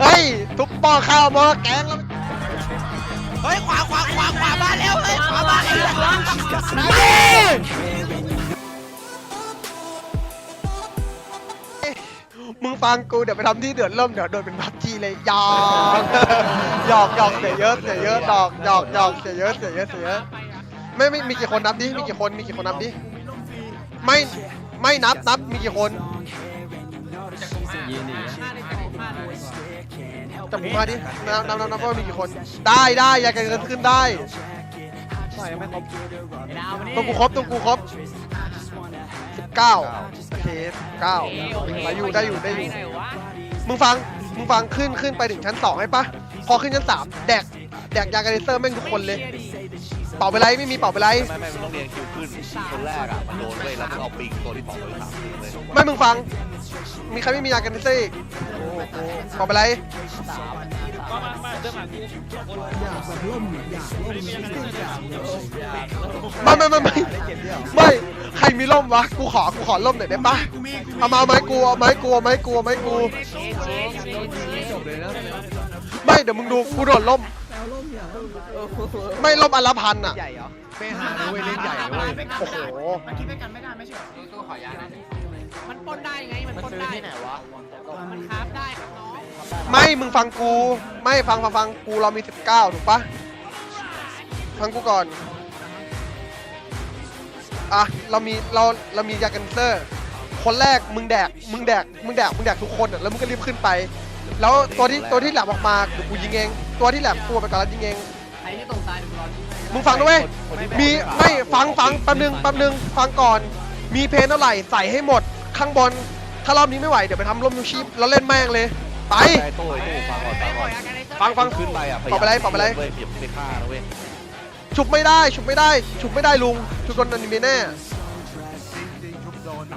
เฮ้ยทุบปอข้าวหม้อแกงแล้วเฮ้ยขวาขวาขวาขวามาแล้วเฮ้ยขวามาแล้วมึงฟังกูเดี๋ยวไปทำที่เดือดเริ่มเดี๋ยวโดนเป็นพับจีเลยหยอกหยอกหยอกเสียเยอะเสียเยอะดอกหยอกหยอกเสียเยอะเสียเยอะเสียเยอะไม่ไม่มีกี่คนนับดิมีกี่คนมีกี่คนนับดิไม่ไม่นับนับมีกี่คน จับผมมาดินับนับนับนับว่ามีกี่คน ได้ได้อยากจะเงินขึ้นได้ตัวกูครบตัวกูครบสิบเก้าโอเคเก้าได้อยู่ได้อยู่ได้อยู่มึงฟังมึงฟังขึ้นขึ้นไปถึงชั้นสองให้ปะพอขึ้นชั้นสามแดกแดกยาการเลเซอร์แม่งทุกคนเลยเป่าไปไรไม่มีเป่าไปไรไม่ไม่มันต้องเรียงคิวขึ้นคนแรกอะมันโดนเว้ยแล้วมึงเอาปิงตัวที่สองตัวที่สามเลยไม่มึงฟัง มีใครไม่มียาการเลเซอร์อีกเป่าไปไรไม่ไม่ไม่ไม่ไม่ใครมีร่มวะกูขอกูขอร่มหน่อยได้ปะเอามาไม้กูเอาไม้กูเอาไม้กูไม้กูไม่เดี๋ยวมึงดูกูโดดร่ม ไม่ร่มอันละพันอะ ใหญ่เหรอไม่หาเว้ยเล่นใหญ่เว้ยโอ้โห มันคิดด้วยกันไม่ได้ไม่ใช่เหรอมันปล้นได้ไงมันมันปล้นซื้อได้ที่ไหนวะมันคราฟได้ครับน้องไม่มึงฟังกู ไม่ฟังฟังฟังกูเรามี 19 ถูกปะฟังกูก่อนอะเรามีเราเรามียากันเซอร์ คนแรกมึงแดกมึงแดกมึงแดกมึงแดกทุกคนอะแล้วมึงก็รีบขึ้นไป แล้วตัวที่ตัวที่แหลมออกมาเดี๋ยวกูยิงเอง ตัวที่แหลมตัวไปก่อนแล้วยิงเอง ไอ้ที่ตรงซ้ายมึงรอที่มึงฟังด้วย มีไม่ฟังฟังแป๊บนึงแป๊บนึงฟังก่อน มีเพนเท่าไหร่ใส่ให้หมดข้างบน ถ้ารอบนี้ไม่ไหวเดี๋ยวไปทำร่มยูชีพแล้วเล่นแม่งเลย ไป ไอ้ตู้ไอ้ตู้ฟังก่อนฟังก่อนฟังฟัง ขึ้นไปอะพยายามปรับไปเลยปรับไปเลย เว้ยอย่าไปฆ่านะเว้ยฉุบไม่ได้ฉุบไม่ได้ฉุบไม่ได้ลุงฉุบโดนอนิเมะแน่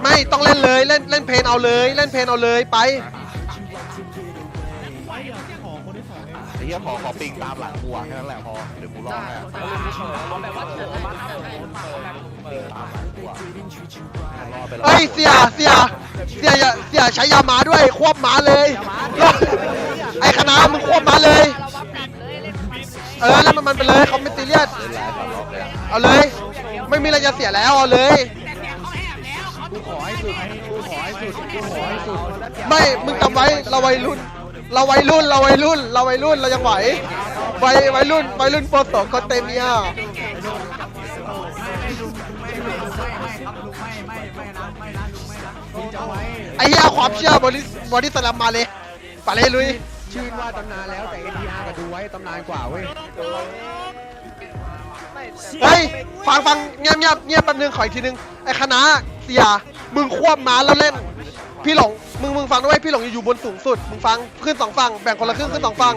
ไม่ต้องเล่นเลยเล่นเล่นเพนเอาเลย เล่นเพนเอาเลยไป ไอ้เหี้ยขอขอปิงตามหลังกูอะแค่นั้นแหละพอเดี๋ยวกูรอให้ปิงตามหลังกูอะรอไปรอเฮ้ยเสียเสียเสียอย่าเสียใช้ยาหมาด้วยควบหมาเลยไอ้คณะมึงควบหมาเลยเออแล้วมันมันไปเลยเขาไม่ซีเรียสเล่นไลฟ์ก่อนรอบเลยอะเอาเลย ไม่มีอะไรจะเสียแล้วเอาเลยกูขอให้สุดกูขอให้สุดกูขอให้สุดไม่มึงจำไว้เราวัยรุ่น เราวัยรุ่นเราวัยรุ่นเราวัยรุ่นเรายังไหววัยวัยรุ่นวัยรุ่นโปรโตคอนเตเมียไอ้เหี้ยความเชื่อบริสบริสแลมมาเลยไปเลยลุยชื่นว่าตำนานแล้วแต่ NTR ก็ดูไว้ตำนานกว่าเว้ยเฮ้ยฟังฟังเงียบเงียบเงียบแป๊บนึงขออีกทีนึงไอ้คณะเสียมึงควบม้าแล้วเล่น พี่หลงมึงมึงฟังด้วยพี่หลงอยู่บนสูงสุด มึงฟังขึ้นสองฝั่งแบ่งคนละครึ่งขึ้นสองฝั่ง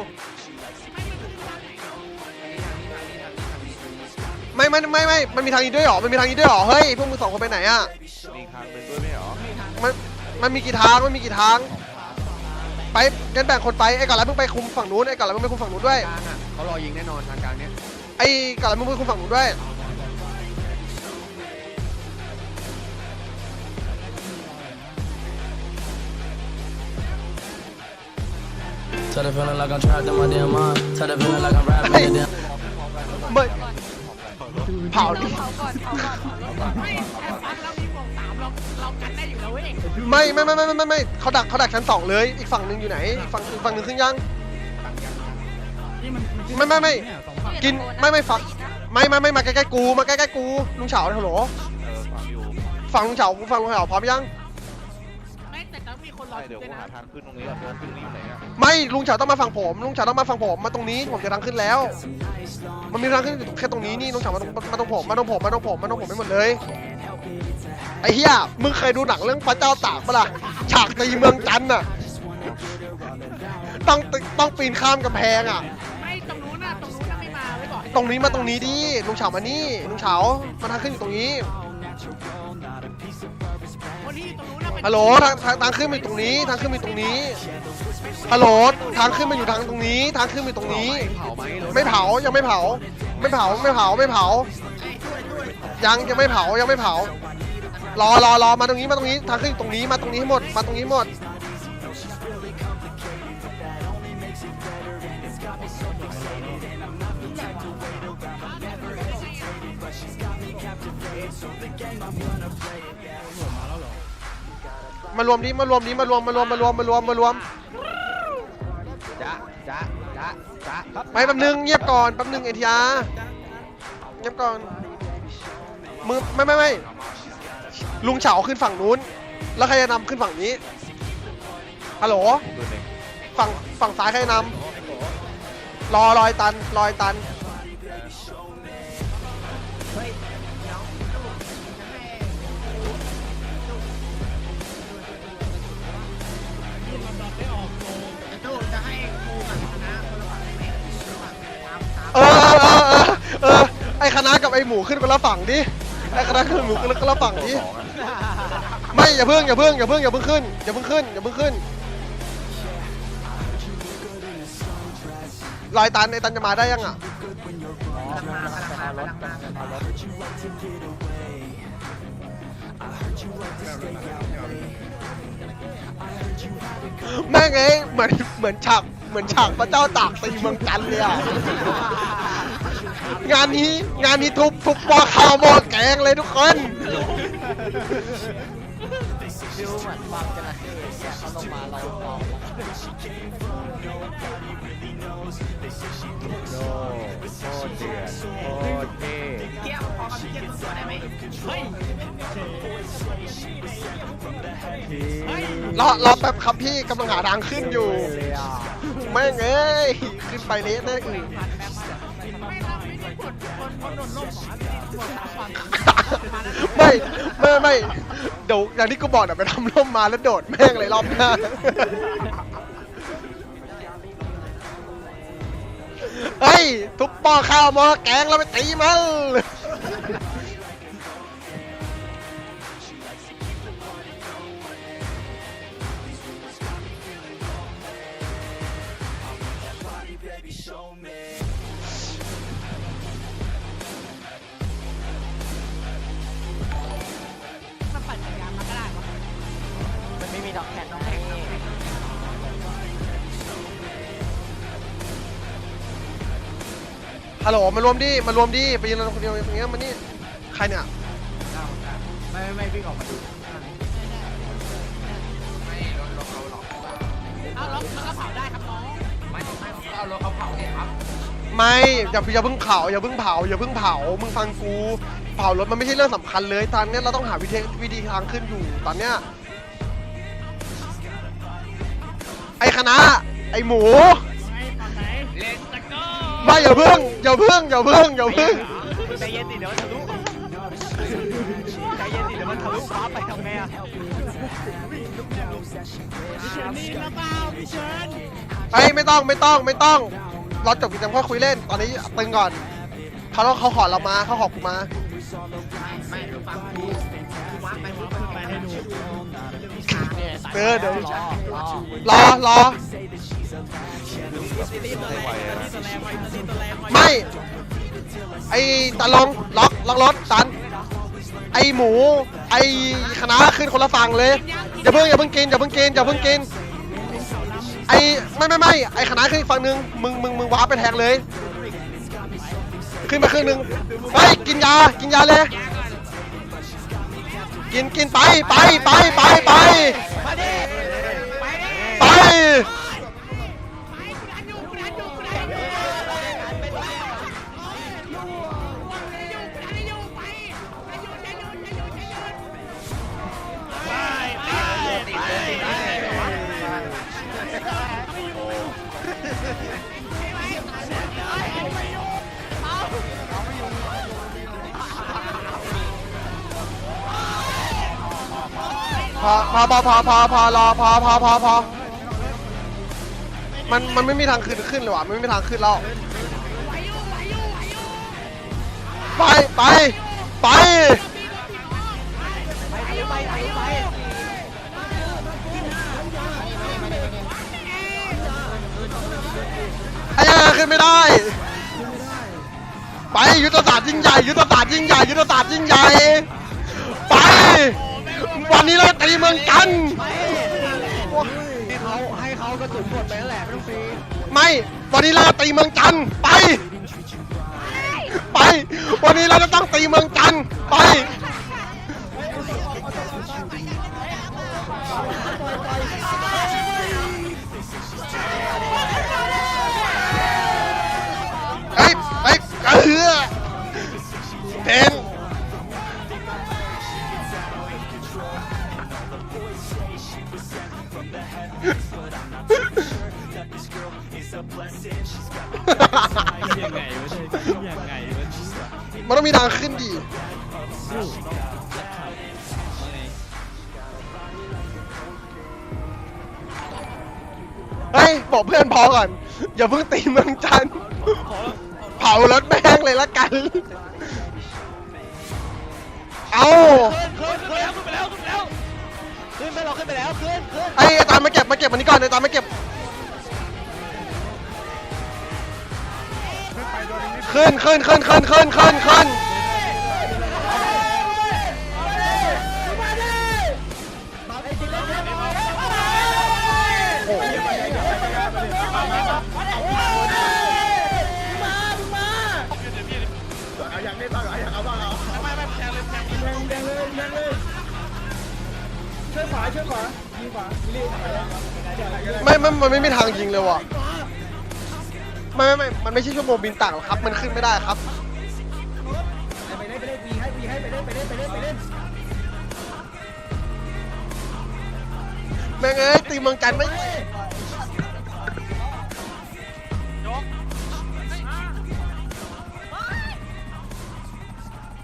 ไม่ไม่ไม่ไม่มันมีทางนี้ด้วยเหรอมันมีทางนี้ด้วยเหรอเฮ้ยพวกมึงสองคนไปไหนอะมีทางหนึ่งด้วยไม่เหรอมันมันมีกี่ทางมันมีกี่ทาง ไปงั้นแบ่งคนไปไอ้ก่อนแล้วมึงไปคุมฝั่งนู้นไอ้ก่อนแล้วมึงไปคุมฝั่งนู้นด้วยกลางอะเขารอยิงแน่นอนทางกลางเนี้ยไอ้ก่อนแล้วมึงไปคุมฝั่งนู้นด้วย Tell the feeling like I'm trapped in my damn mind. Tell the feeling like I'm rapping in the damn. ไม่เผาดิเผาก่อนเผาก่อนไม่แอบฟังเรามีบวกสามเราเรากันได้อยู่แล้วเว้ยไม่ไม่ไม่ไม่ไม่ไม่ไม่เขาดักเขาดักชั้นสองเลย อีกฝั่งหนึ่งอยู่ไหน อีกฝั่งอีกฝั่งหนึ่งขึ้นยัง ไม่ไม่ไม่ กินไม่ไม่ฝั่งไม่ไม่ไม่มาใกล้ๆกูมาใกล้ๆกูลุงเฉาฮัลโหลเออฟังอยู่ฝั่งลุงเฉาฝั่งลุงเฉาพร้อมยังไม่แต่ต้องมีคนรอใช่เดี๋ยวด้วกูยหานะทางขึ้นตรงนี้ก่อนเดินขึ้นตรงนี้อยู่ไหนอะ ไม่ลุงเฉาต้องมาฝั่งผม ลุงเฉาต้องมาฝั่งผมมาตรงนี้ผมจะทางขึ้นแล้ว มันมีทางขึ้นอยู่แค่ตรงนี้นี่ลุงเฉามาตรงมาตรงผมมาตรงผมมาตรงผมมาตรงผมไม่หมดเลยไอ้เหี้ยมึงเคยดูหนังเรื่องพระเจ้าตากปะล่ะฉากตีเมืองจันทร์น่ะต้องต้องปีนข้ามกำแพงอะไม่ตรงนู้นน่ะตรงนู้นน่ะไม่มาไม่บอกให้ตรงนี้มาตรงนี้ดิลุงเฉามานี่ลุงเฉามาทางขึ้นอยู่ตรงนี้คนที่อยู่ตรงนู้นน่ะเป็นฮัลโหลทางทางทางขึ้นมาอยู่ตรงนี้ทางขึ้นมาอยู่ตรงนี้ ฮัลโหลทางขึ้นมาอยู่ทางตรงนี้ ทางขึ้นมาตรงนี้ ไม่เผายังไม่เผา ไม่เผาไม่เผาไม่เผา ยังยังไม่เผายังไม่เผารอรอรอมาตรงนี้มาตรงนี้ทางขึ้นตรงนี้มาตรงนี้หมดมาตรงนี้หมด มารวมดิมารวมดิมารวมมารวมมารวมมารวมมารวม ไปแป๊บนึงเงียบก่อนแป๊บนึงเอทีอาร์เงียบก่อนมือไม่ไม่ไม่ลุงเฉาขึ้นฝั่งนู้น แล้วใครจะนำขึ้นฝั่งนี้ฮัลโหลดูหนึ่งฝั่งฝั่งซ้ายใครจะนำรอรอยตันรอยตัน อเออเออเออไอคณะกับไอหมูขึ้นคนละฝั่งดิไอคณะกับไอหมูขึ้นคนละฝั่งดิไม่อย่าเพิ่งอย่าเพิ่งอย่าเพิ่งอย่าเพิ่งขึ้นอย่าเพิ่งขึ้นอย่าเพิ่งขึ้นรอยตันไอตันจะมาได้ยังอะแม่งเอ้เหมือนเหมือนฉาก เหมือนฉากพระเจ้าตากตีเมืองจันทร์เลยอะ งานนี้งานนี้ทุบทุบปอข้าวหมอแกงเลยทุกคน โอ้โคตรเดือดโคตรเท่เกี่ยวพอกับเจี๊ยบตัวได้ไหมเฮ้ยรอรอแป๊บครับพี่กำลังหาทางขึ้นอยู่เลยอะแม่งเอ้ยขึ้นไปเละแน่อื่นไม่ไม่ได้กดคนคนโดนล่ องอันนี้กดตามฝั่งไม่ไม่ไม่เดี๋ยวอย่างที่กูบอกเดี๋ยไปทำร่มมาแล้วโดดแม่งเลยรอบหน้า เฮ้ย ทุบปอข้าวหมอแกงแล้วไปตีมันมัน ฮัลโหลมารวมดิมารวมดิไปยืนคนเดียวอย่างเงี้ยมันนี่ใครเนี่ยไม่ไม่วิ่งออกมาดูเอาล็อกมันก็เผาได้ครับน้องไม่ไม่เอารถเขาเผาเนี่ยครับไม่อย่าอย่าเพิ่งเผาอย่าเพิ่งเผาอย่าเพิ่งเผามึงฟังกูเผารถมันไม่ใช่เรื่องสำคัญเลยตอนเนี้ยเราต้องหาวิธีวิธีทางขึ้นอยู่ตอนเนี้ยไอคณะไอหมูไอ้ตอนไหนเลนสเก ไม่อย่าพิ่งอย่าพิ่งอย่าพิ่งอย่าพิ่งใจเย็นดิเดี๋ยวมันทะลุใจเย็นดิเดี๋ยวมันทะลุฟ้าไปทำไงอะพี่เอาพี่เฉินไอยไม่ต้องไม่ต้องไม่ต้องเราจบกิจกรรมค่อคุยเล่นตอนนี้ตึงก่อนเขาต้องเขาขอเรามาเขาขอกูมาเออเดี๋ยวรอรอ ไม่ไหวอะไม่ ไอตาลงล็อกล็อกรถตัน ไอหมู ไอคณะขึ้นคนละฝั่งเลยอย่าเพิ่งอย่าเพิ่งกินอย่าเพิ่งกินอย่าเพิ่งกินไอไม่ไม่ไม่ไอคณะขึ้นอีกฝั่งหนึงมึงมึงมึงว้าร์ปไปแทงเลย ขึ้นมาครึ่งหนึงเฮ้ยกินยากินยาเลย กินกินไปไปไปไปไปไป พอพอพอพอพอพอรอพอพอพอพอมันมันไม่มีทางขึ้นขึ้นเลยว่ะมันไม่มีทางขึ้นแล้วไปไปไปไปไปไปไอ้ยังขึ้นไม่ได้ ไปยุทธศาสตร์ยิ่งใหญ่ยุทธศาสตร์ยิ่งใหญ่ยุทธศาสตร์ยิ่งใหญ่ไป เราตีเมืองกัน ให้เขาให้เขากระสุนหมดไปนั่นแหละไม่ต้องฟรีไม่วันนี้เราตีเมืองจันทร์ไป ไป วันนี้เราจะต้องตีเมืองจันทร์ไป เฮ้ยเฮ้ยกระเฮือ ยังไงวะเนี่ยยังไงวะมันต้องมีทางขึ้นดีเฮ้ยบอกเพื่อนพอก่อน อย่าเพิ่งตีเมืองจันทร์เผารถแม่งเลยละกัน เอาขึ้นขึ้นขึ้นไปแล้วขึ้นไปแล้วขึ้นไปแล้วขึ้นไปแล้วขึ้นขึ้นไอ้ไอ้ตามมาเก็บมาเก็บมันนี้ก่อนไอ้ตามมาเก็บ ขึ้นขึ้นขึ้นขึ้นขึ้นขึ้นขึ้นไม่ไม่มันไม่มีทางยิงเลยว่ะ ไม่ไม่ไม่มันไม่ใช่ชั่วโมงบินต่างหรอกครับ มันขึ้นไม่ได้ครับ ไปเล่นไปเล่นวีให้วีให้ไปเล่นไปเล่นไปเล่นไปเล่นแม่งเอ้ยตีเมืองจันทร์ไม่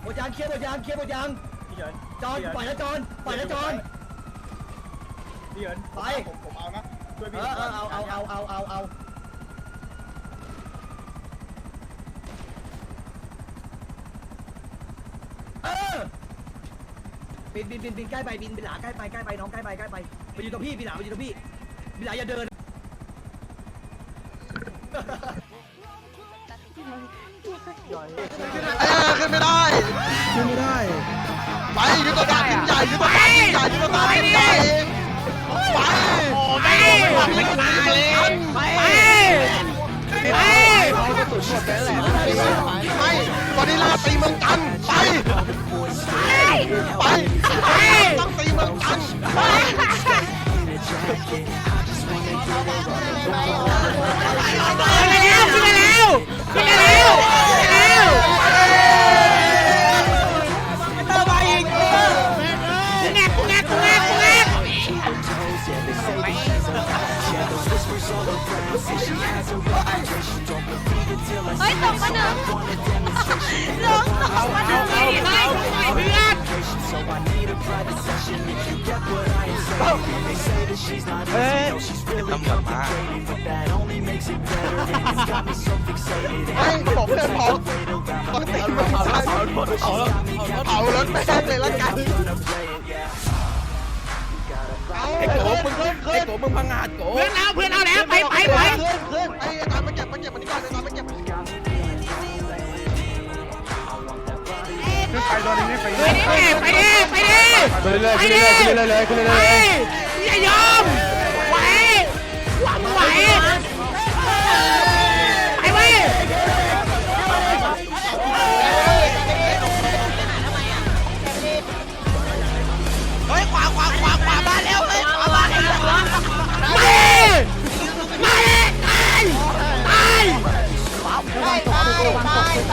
หมดยางเคลียร์หมดยางเคลียร์หมดยางจอนปล่อยนะจอนปล่อยนะจอนพี่เอิญไปผมเอานะเอาเอาเอาเอาเอาเอาเอาเออ บินบินบินบินใกล้ไปบินบินหลาใกล้ไปใกล้ไปน้องใกล้ไปใกล้ไปไปอยู่ตรงพี่บินหลาไปอยู่ตรงพี่บินหลาอย่าเดินไอ้ยขึ้นไม่ได้ ขึ้นไม่ได้ ไปยุทธการยิ่งใหญ่ยุทธการยิ่งใหญ่ยุทธการยิ่งใหญ่ไปโอ้ไม่รู้ไม่ตายเลยไปไปไป ตอนนี้เราตีเมืองจันทร์ไป ไป ไป ต้องตีเมืองจันทร์เตำรวจมาไอ้บอกเพื่อนพอต้องตีเมืองจันทร์เผารถแม่งเลยละกันไอ้โกมึงขึ้นขึ้โกมึงพังงาดโกเพื่อนเอาเพื่อนเอาแล้วไปไปไปขึ้นขึ้นไอ้อาจารย์มาเก็บมาเก็บมันนี้ก่อนอาจารย์มาเก็บขึ้นไปโดนนี้ไปไปดิไปดิไปดิไปเรื่อยๆขึ้นเรื่อยๆขึ้นเรื่อยๆขึ้นไปเรื่อยอย่ายอมไหว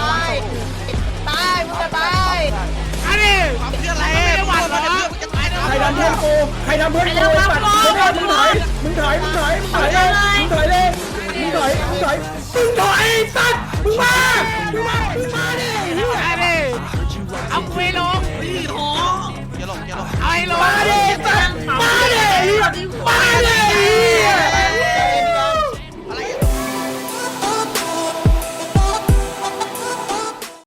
ตาย ตายมึงจะตายอันนี้เพื่ออะไรไม่หวั่นหรอใครทำเพื่อนกูใครทำเพื่อนกูปัดมึงถอยมึงถอยมึงถอยมึงถอยเลยมึงถอยเลยมึงถอยมึงถอยมึงถอยสัตว์มึงมามึงมามึงมาดิอันนี้เอากูไปลงพี่โถอย่าลงอย่าลงไอ้ลงมาดิสัตว์มาดิมาดิ